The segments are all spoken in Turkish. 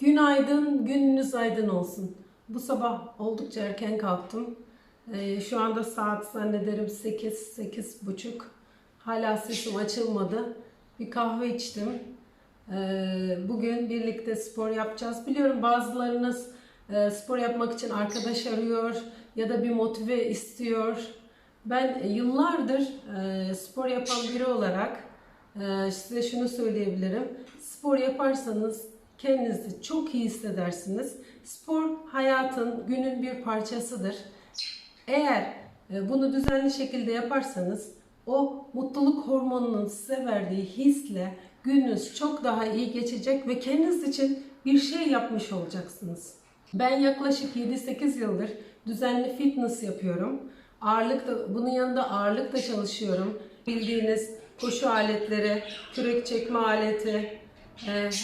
Günaydın, gününüz aydın olsun. Bu sabah oldukça erken kalktım. Ee, şu anda saat zannederim 8, 8 buçuk. Hala sesim açılmadı. Bir kahve içtim. Ee, bugün birlikte spor yapacağız. Biliyorum bazılarınız e, spor yapmak için arkadaş arıyor ya da bir motive istiyor. Ben yıllardır e, spor yapan biri olarak e, size şunu söyleyebilirim. Spor yaparsanız kendinizi çok iyi hissedersiniz. Spor hayatın, günün bir parçasıdır. Eğer e, bunu düzenli şekilde yaparsanız o mutluluk hormonunun size verdiği hisle gününüz çok daha iyi geçecek ve kendiniz için bir şey yapmış olacaksınız. Ben yaklaşık 7-8 yıldır düzenli fitness yapıyorum. Ağırlık da, bunun yanında ağırlık da çalışıyorum. Bildiğiniz koşu aletleri, kürek çekme aleti,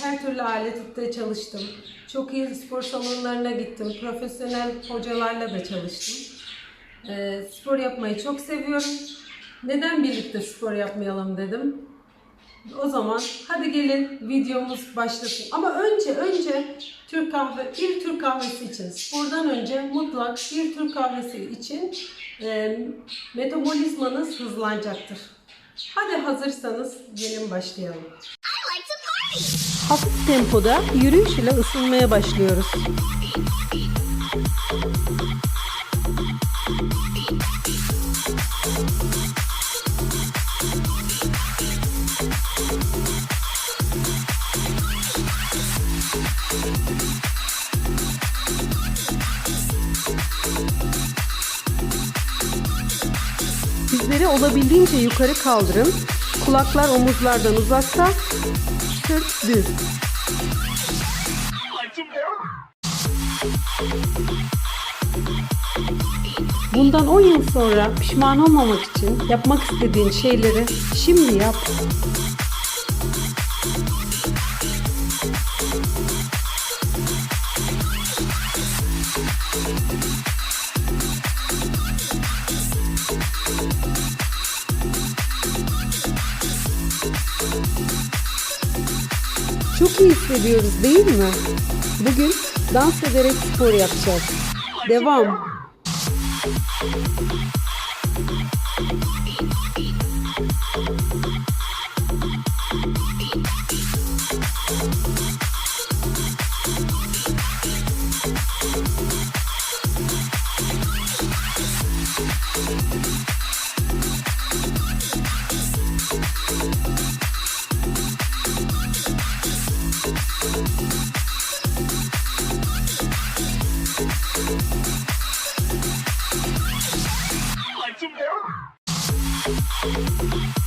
her türlü alette çalıştım. Çok iyi spor salonlarına gittim. Profesyonel hocalarla da çalıştım. E, spor yapmayı çok seviyorum. Neden birlikte spor yapmayalım dedim. O zaman hadi gelin videomuz başlasın. Ama önce önce Türk kahve bir Türk kahvesi için spordan önce mutlak bir Türk kahvesi için e, metabolizmanız hızlanacaktır. Hadi hazırsanız gelin başlayalım. Hafif tempoda yürüyüş ile ısınmaya başlıyoruz. Dizleri olabildiğince yukarı kaldırın. Kulaklar omuzlardan uzakta. Sırt düz. Bundan 10 yıl sonra pişman olmamak için yapmak istediğin şeyleri şimdi yap. Çok iyi hissediyoruz değil mi? Bugün dans ederek spor yapacağız. Devam. Ayak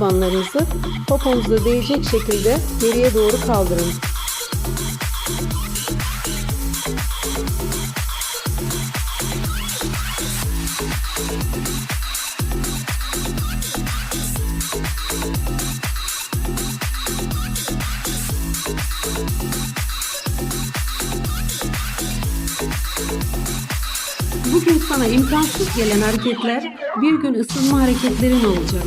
tabanlarınızı poponuza değecek şekilde geriye doğru kaldırın. Bugün sana imkansız gelen hareketler bir gün ısınma hareketlerin olacak.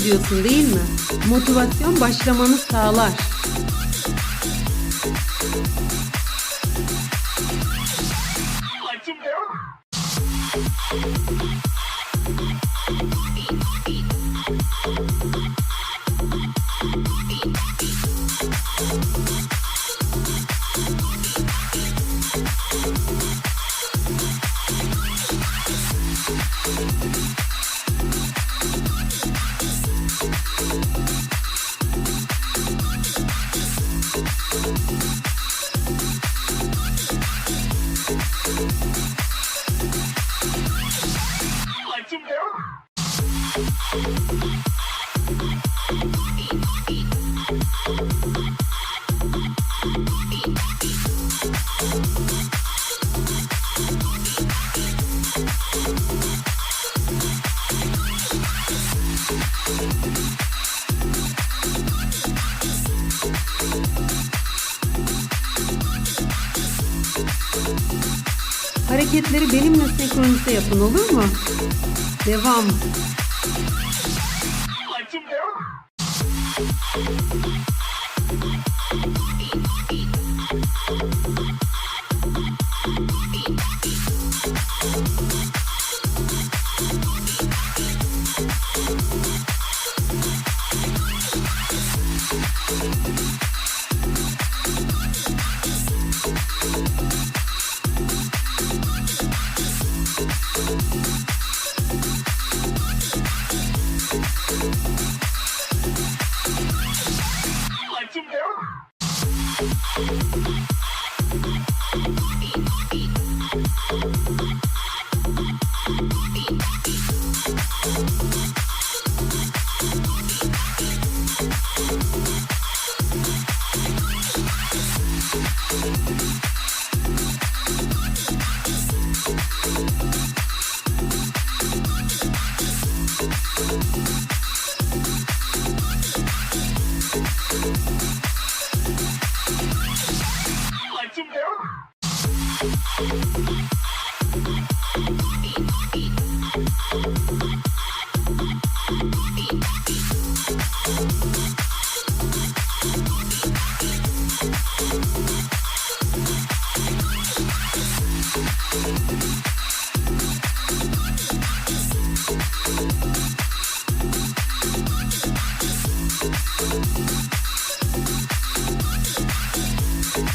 İyi hissediyorsun değil mi? Motivasyon başlamanı sağlar. Hareketleri benimle senkronize yapın olur mu? Devam. Thank you.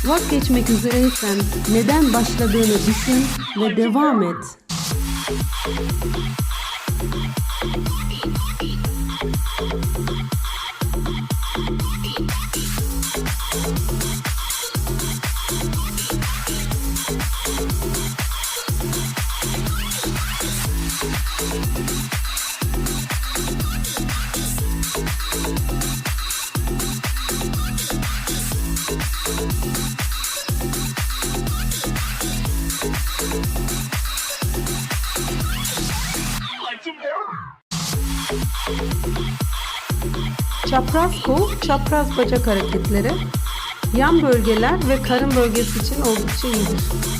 Vazgeçmek üzereysen neden başladığını düşün ve devam et. Çapraz kol, çapraz bacak hareketleri yan bölgeler ve karın bölgesi için oldukça iyidir.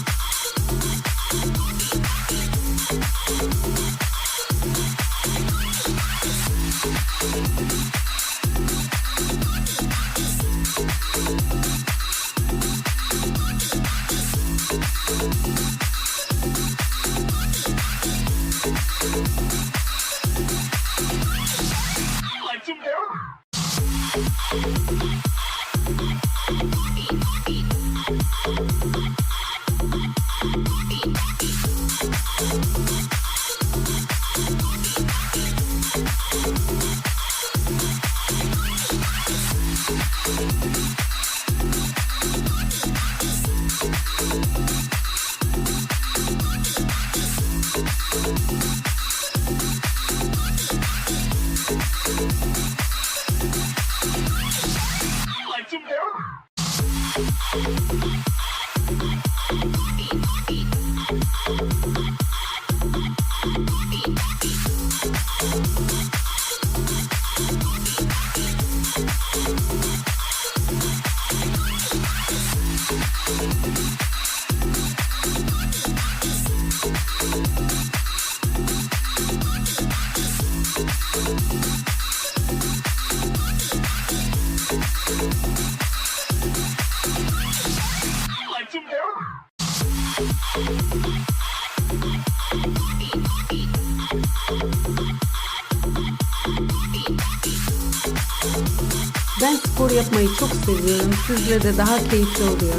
Yapmayı çok seviyorum. Sizle de daha keyifli oluyor.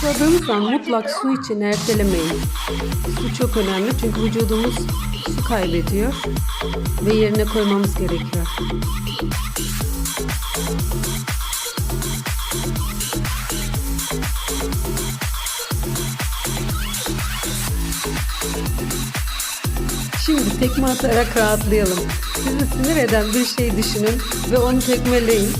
Susadığınız mutlak su için ertelemeyin. Su çok önemli çünkü vücudumuz su kaybediyor ve yerine koymamız gerekiyor. Şimdi tekme atarak rahatlayalım. Sizi sinir eden bir şey düşünün ve onu tekmeleyin.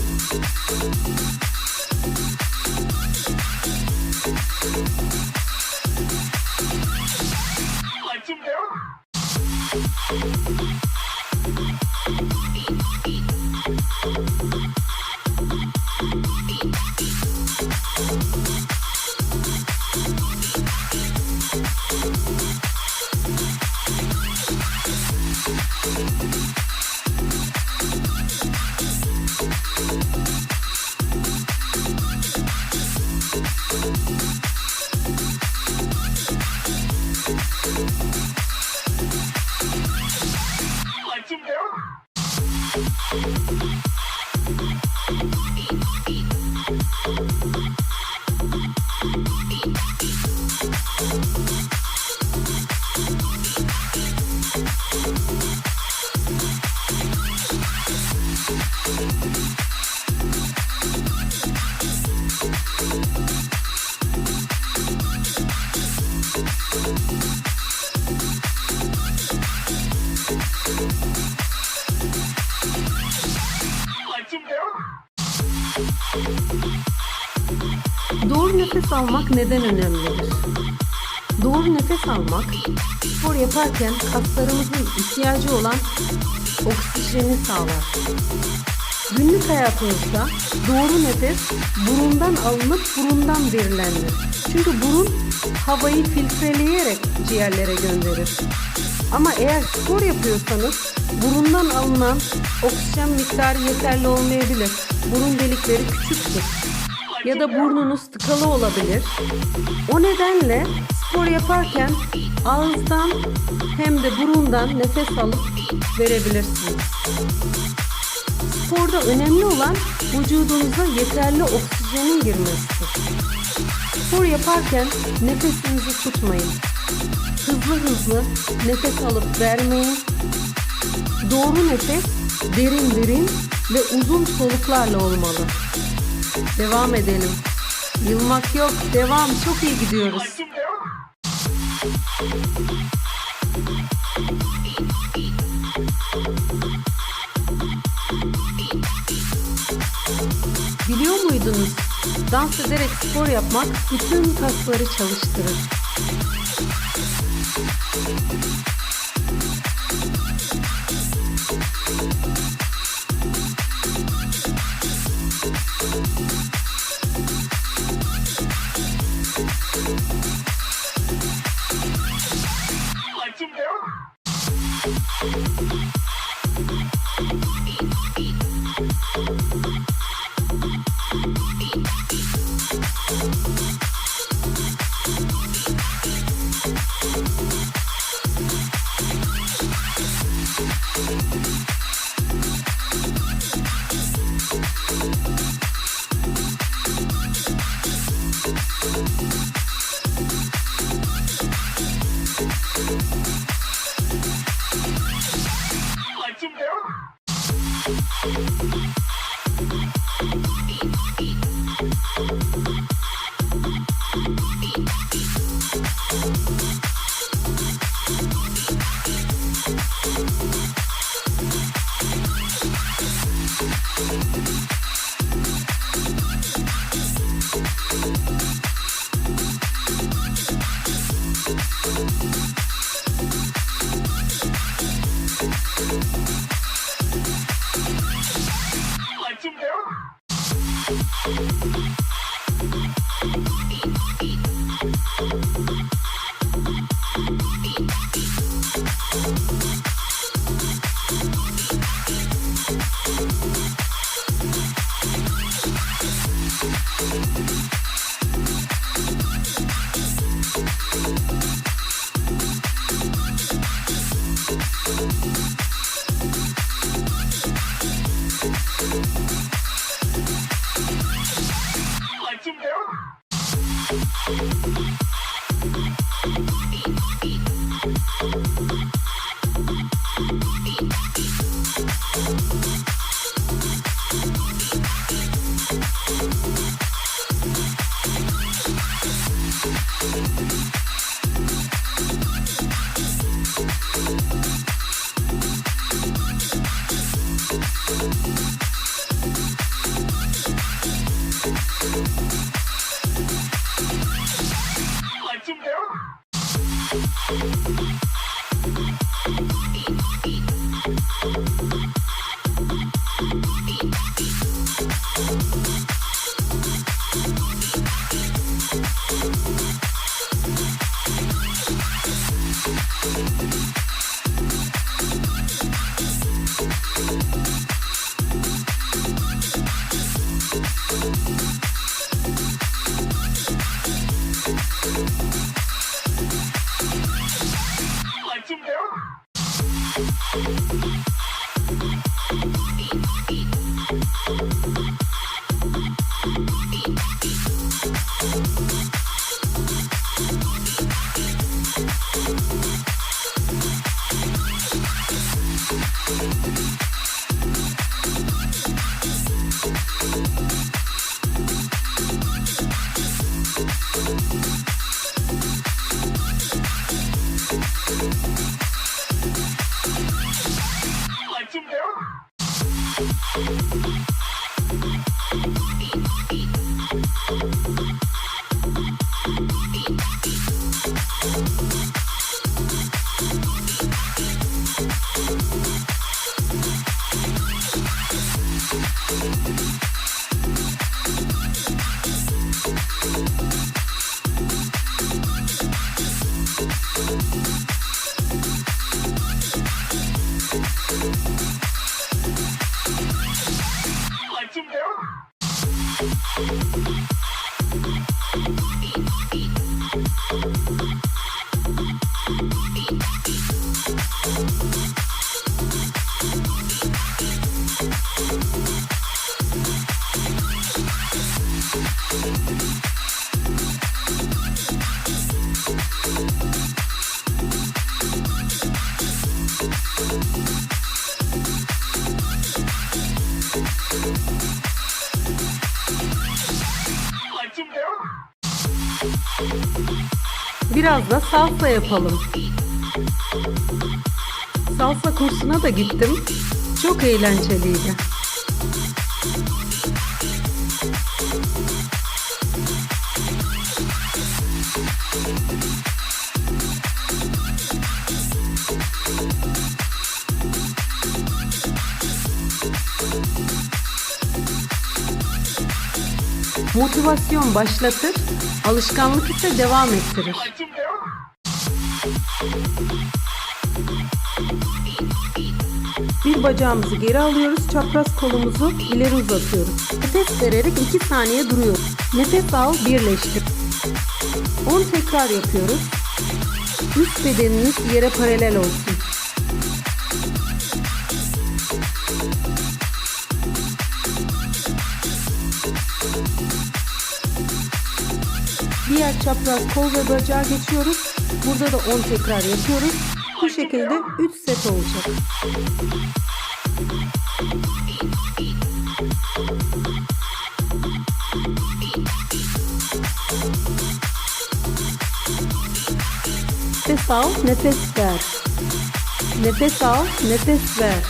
Doğru nefes almak neden önemlidir? Doğru nefes almak, spor yaparken kaslarımızın ihtiyacı olan oksijeni sağlar. Günlük hayatımızda doğru nefes burundan alınıp burundan verilendir. Çünkü burun havayı filtreleyerek ciğerlere gönderir. Ama eğer spor yapıyorsanız burundan alınan oksijen miktarı yeterli olmayabilir. Burun delikleri küçüktür ya da burnunuz tıkalı olabilir. O nedenle spor yaparken ağızdan hem de burundan nefes alıp verebilirsiniz. Sporda önemli olan vücudunuza yeterli oksijenin girmesidir. Spor yaparken nefesinizi tutmayın. Hızlı hızlı nefes alıp vermeyin. Doğru nefes derin derin ve uzun soluklarla olmalı. Devam edelim. Yılmak yok. Devam. Çok iyi gidiyoruz. Muydunuz? Dans ederek spor yapmak bütün kasları çalıştırır. Música Biraz da salsa yapalım. Salsa kursuna da gittim. Çok eğlenceliydi. Motivasyon başlatır, alışkanlık ise devam ettirir. Bacağımızı geri alıyoruz, çapraz kolumuzu ileri uzatıyoruz. Nefes vererek 2 saniye duruyoruz. Nefes al, birleştir. 10 tekrar yapıyoruz. Üst bedeniniz yere paralel olsun. Diğer çapraz kol ve bacağı geçiyoruz. Burada da 10 tekrar yapıyoruz. Bu şekilde 3 set olacak. Nefes al, nefes ver. Nefes al, nefes ver.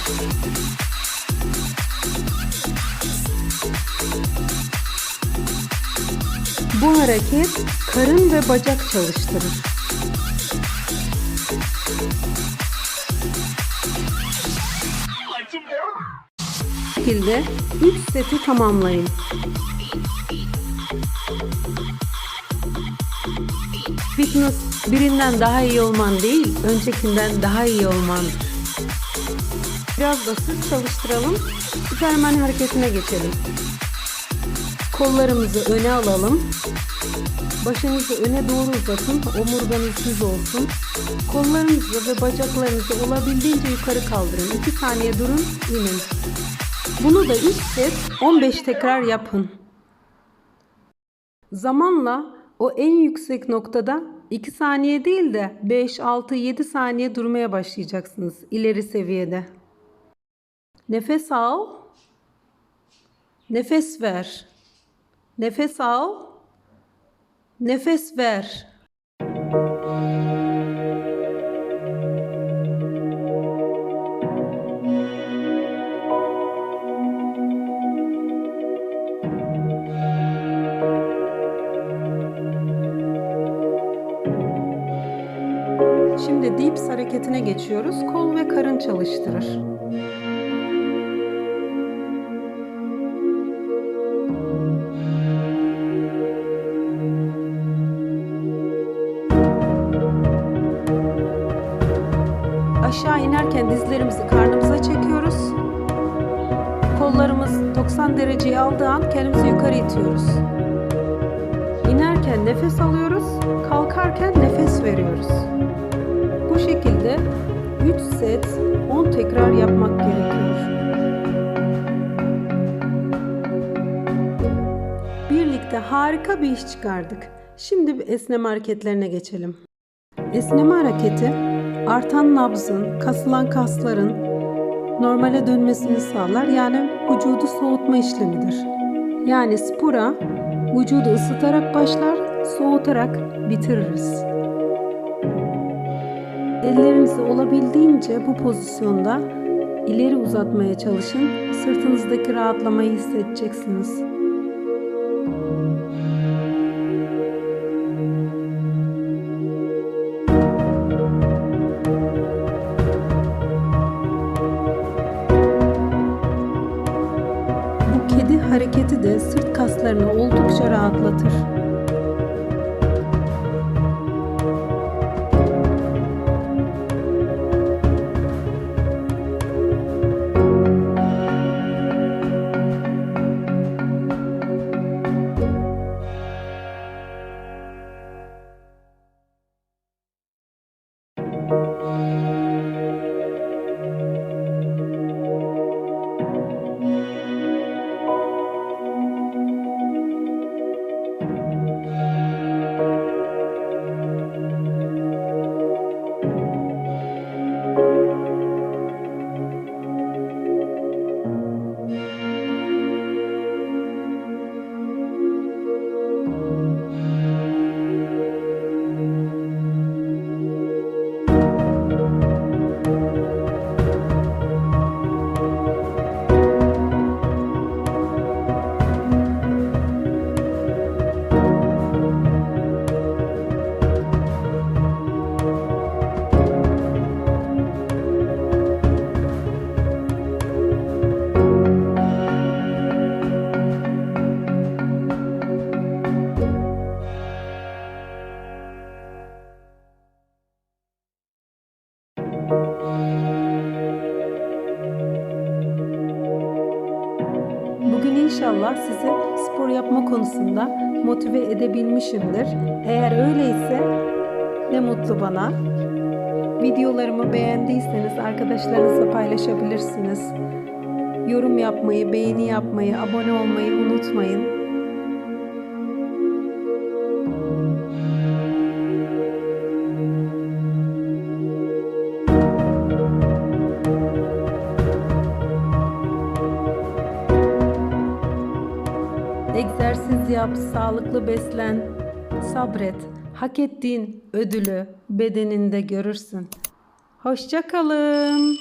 Bu hareket karın ve bacak çalıştırır. Şekilde 3 seti tamamlayın. Fitness birinden daha iyi olman değil, öncekinden daha iyi olman. Biraz da sırt çalıştıralım. Süpermen hareketine geçelim. Kollarımızı öne alalım. Başınızı öne doğru uzatın. Omurganız düz olsun. Kollarınızı ve bacaklarınızı olabildiğince yukarı kaldırın. 2 saniye durun, inin. Bunu da 3 set 15 tekrar yapın. Zamanla o en yüksek noktada 2 saniye değil de 5, 6, 7 saniye durmaya başlayacaksınız ileri seviyede. Nefes al. Nefes ver. Nefes al. Nefes ver. Şimdi dips hareketine geçiyoruz. Kol ve karın çalıştırır. Aşağı inerken dizlerimizi karnımıza çekiyoruz. Kollarımız 90 dereceyi aldığı an kendimizi yukarı itiyoruz. İnerken nefes alıyoruz, kalkarken nefes veriyoruz. Şekilde 3 set 10 tekrar yapmak gerekiyor. Birlikte harika bir iş çıkardık. Şimdi esneme hareketlerine geçelim. Esneme hareketi artan nabzın, kasılan kasların normale dönmesini sağlar. Yani vücudu soğutma işlemidir. Yani spora vücudu ısıtarak başlar, soğutarak bitiririz. Ellerinizi olabildiğince bu pozisyonda ileri uzatmaya çalışın. Sırtınızdaki rahatlamayı hissedeceksiniz. Bu kedi hareketi de sırt kaslarını oldukça rahatlatır. İnşallah sizi spor yapma konusunda motive edebilmişimdir. Eğer öyleyse ne mutlu bana. Videolarımı beğendiyseniz arkadaşlarınızla paylaşabilirsiniz. Yorum yapmayı, beğeni yapmayı, abone olmayı unutmayın. Sağlıklı beslen, sabret. Hak ettiğin ödülü bedeninde görürsün. Hoşça kalın.